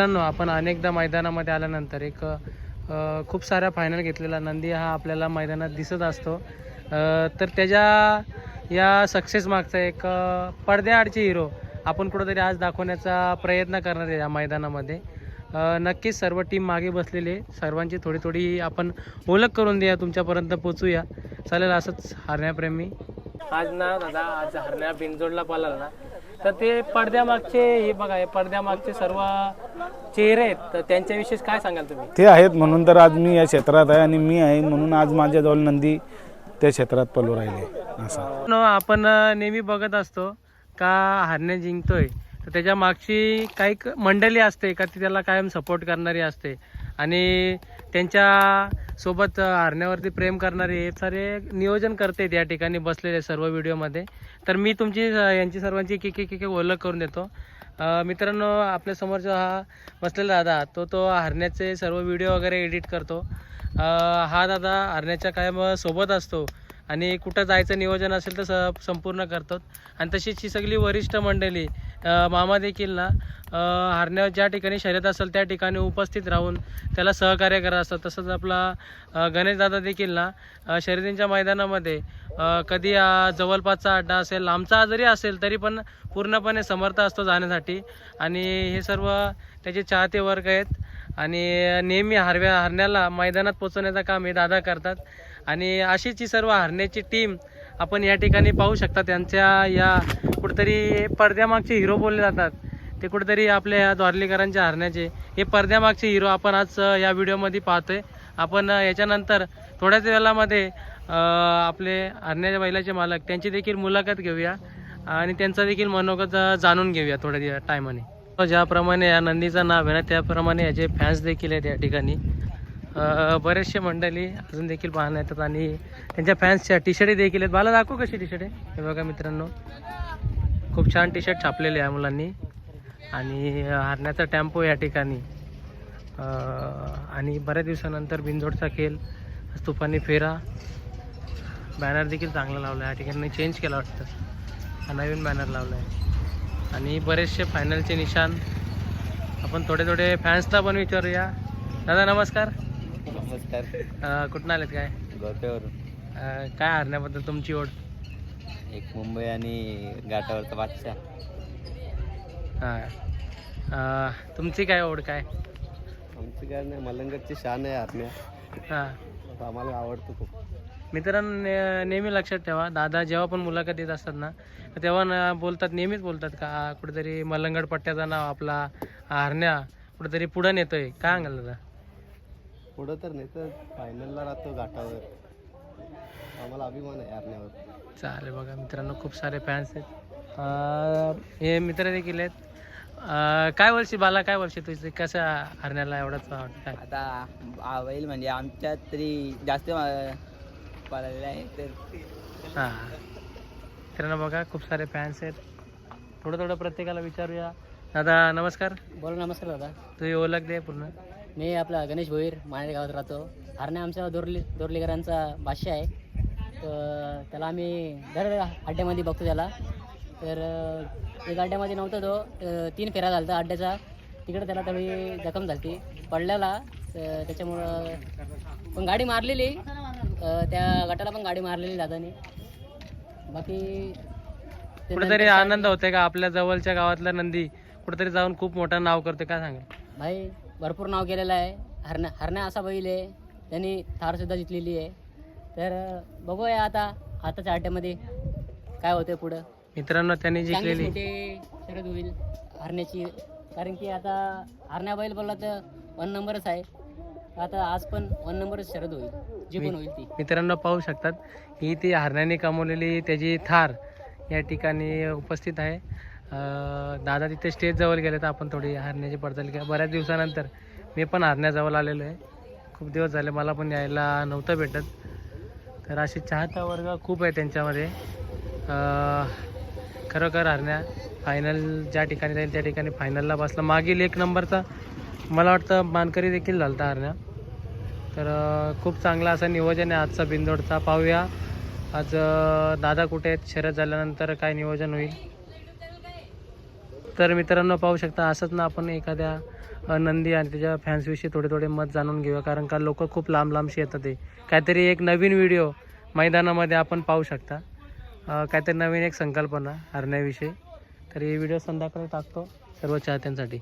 मित्रांनो आपण अनेकदा मैदानामध्ये आल्यानंतर एक खूप साऱ्या फायनल घेतलेला नंदी हा आपल्याला मैदानात दिसत असतो. तर त्याच्या या सक्सेस मागचा एक पडद्याआडचे हिरो आपण कुठंतरी आज दाखवण्याचा प्रयत्न करणार आहे या मैदानामध्ये. नक्कीच सर्व टीम मागे बसलेली आहे सर्वांची थोडी थोडी आपण ओळख करून द्या तुमच्यापर्यंत पोचूया चालेल असंच हरण्याप्रेमी. आज ना दादा आज हरण्या बिनजोडला पाला ना. तर ते पडद्यामागचे हे बघा हे पडद्यामागचे सर्व चेहरे आहेत. तर त्यांच्याविषयी काय सांगाल तुम्ही? ते आहेत म्हणून तर आज मी या क्षेत्रात आहे आणि मी आहे म्हणून आज माझ्याजवळ नंदी त्या क्षेत्रात पलू राहिले असं. न आपण अ, नेहमी बघत असतो का हरण्या जिंकतोय. तर त्याच्या मागची काही क- मंडळी असते का ती त्याला कायम सपोर्ट करणारी असते. आणि त्यांच्यासोबत हरण्यावरती प्रेम करणारे हे सारे नियोजन करते या ठिकाणी बसलेले सर्व व्हिडिओमध्ये तर मी तुमची यांची सर्वांची एक एक एक ओळख करून देतो. मित्रांनो आपल्या समोरचा हा बसलेला दादा तो तो हरण्याचे सर्व व्हिडिओ वगैरे एडिट करतो. हा दादा हरण्याच्या कायम सोबत असतो. आणि कुठं जायचं नियोजन असेल तर स संपूर्ण करतो आणि तशीच ही सगळी वरिष्ठ मंडळी मामा देखील ना हरण्या हरण्यावर ज्या ठिकाणी शर्यत असेल त्या ठिकाणी उपस्थित राहून त्याला सहकार्य करत असतात. तसंच आपला गणेशदादा देखील ना शर्यतींच्या मैदानामध्ये कधी जवळपासचा अड्डा असेल लांबचा जरी असेल तरी पण पूर्णपणे समर्थ असतो जाण्यासाठी. आणि हे सर्व त्याचे चाहते वर्ग आहेत. आणि नेहमी हरव्या हरण्याला मैदानात पोचवण्याचं काम हे दादा करतात. आणि अशीच ही सर्व हरण्याची टीम आपण या ठिकाणी पाहू शकता त्यांच्या या कुठेतरी पडद्यामागचे हिरो बोलले जातात. ते कुठेतरी आपल्या या द्वारलीकरांच्या हरण्याचे. हे पडद्यामागचे हिरो आपण आज या व्हिडिओमध्ये पाहतोय. आपण याच्यानंतर थोड्याच वेळामध्ये आपले हरण्याच्या बैलाचे मालक त्यांची देखील मुलाखत घेऊया. आणि त्यांचा देखील मनोगत जाणून घेऊया थोड्या टायमाने. ज्याप्रमाणे या नंदीचं नाव आहे ना त्याप्रमाणे याचे फॅन्स देखील आहेत या ठिकाणी. बरेचसे मंडळी अजून देखील पाहणं येतात आणि त्यांच्या फॅन्सच्या टी शर्ट देखील आहेत. मला दाखवू कशी टी शर्ट आहे? हे बघा मित्रांनो. खूप छान टी शर्ट छापलेले आहे मुलांनी. आणि हरण्याचा टेम्पो या ठिकाणी. आणि बऱ्याच दिवसानंतर बिनजोडचा खेळ तुफानी फेरा. बॅनर देखील चांगला लावला आहे या ठिकाणी. चेंज केला वाटतं. हा नवीन बॅनर लावला आहे. आणि बरेचसे फायनलचे निशान आपण थोडे थोडे फॅन्सला पण विचारूया. दादा नमस्कार. नमस्कार. कुठून आलेत काय? गोप्यावरून अ, काय हरण्याबद्दल तुमची ओढ? एक मुंबई आणि घाटावरचा बादशाह. हां. अ, तुमची काय ओढ काय? आमची काय नाही मलंगटची शान आहे हरण्या. हां. आम्हाला आवडतो खूप. मित्रांनो ने- नेहमी लक्षात ठेवा दादा जेव्हा पण मुलाखत देत असतात ना तेव्हा ना बोलतात नेहमीच बोलतात का कुठेतरी मलंगड पट्ट्याचं नाव आपला हरण्या कुठेतरी पुढं नेतोय. काय सांगाल दादा? पुढं तर नाही तर फायनलला राहतो घाटावर. आम्हाला अभिमान आहे हरण्यावर. चालेल बघा मित्रांनो खूप सारे फॅन्स आहेत. अं, हे मित्र देखील आहेत. काय वर्षी बाला काय वर्षी तुझे? कसं हरण्याला एवढाच आता बैल म्हणजे आमच्यात तरी जास्त पळालेला आहे तर हां. मित्रांनो बघा खूप सारे फॅन्स आहेत. थोडं थोडं प्रत्येकाला विचारूया. दादा नमस्कार. बोला नमस्कार दादा. तुझी ओळख दे पूर्ण. मी आपला गणेश भोईर माणे गावात राहतो. हरणे आमच्या दोरली दोरलीकरांचा भाष्य आहे. तर त्याला आम्ही दर अड्ड्यामध्ये बघतो त्याला. तर एक अड्ड्यामध्ये नव्हता तो. तीन फेरा झालता अड्ड्याचा. तिकडे त्याला थोडी जखम झाली पडल्याला तर त्याच्यामुळं पण गाडी मारलेली. त्या गटाला पण गाडी मारलेली दादाने. बाकी ते कुठेतरी नंतर आनंद होते का? आपल्या जवळच्या गावातला नंदी कुठेतरी जाऊन खूप मोठं नाव करते. काय सांगेल? भाई भरपूर नाव केलेलं आहे. हरण्या हरण्या असा बैल आहे. त्यांनी थारसुद्धा जिंकलेली आहे. तर बघूया आता आताच्या अड्ड्यामध्ये काय होतंय पुढं. मित्रांनो त्यांनी चांगलीच जिंकलेली. मोठी शर्यत होईल हरण्याची. कारण की आता हरण्या बैल बोलला तर वन नंबरच आहे. आता आज पण वन नंबरच शर्यत होईल. जी पण होईल ती. मित्रांनो पाहू शकतात ही ती हरण्याने कमवलेली त्याची थार या ठिकाणी उपस्थित आहे. दादा तिथे स्टेज जवळ गेले तर आपण थोडी हरण्याची पडताल घ्या बऱ्याच दिवसानंतर मी पण हरण्याजवळ आलेलो आहे. खूप दिवस झाले मला पण यायला नव्हतं भेटत. तर असे चाहता वर्ग खूप आहे त्यांच्यामध्ये. खरोखर हरण्या फायनल ज्या ठिकाणी जाईल त्या ठिकाणी फायनलला बसला. मागील एक नंबरचा मला वाटतं मानकरी देखील झालता हरण्या. तर खूप चांगला असं नियोजन आहे आजचा बिंदोडचा पाहूया. आज दादा कुठे आहेत? शर्यत झाल्यानंतर काय नियोजन होईल? तर मित्रांनो पाहू शकता असंच ना आपण एखाद्या नंदी आणि त्याच्या फॅन्सविषयी थोडे थोडे मत जाणून घेऊया. कारण का लोक खूप लांब लांबशी येतात ते काहीतरी एक नवीन व्हिडिओ मैदानामध्ये आपण पाहू शकता. काहीतरी नवीन एक संकल्पना हरण्याविषयी. तर हे व्हिडिओ संध्याकाळी टाकतो. सर्व चाहत्यांसाठी.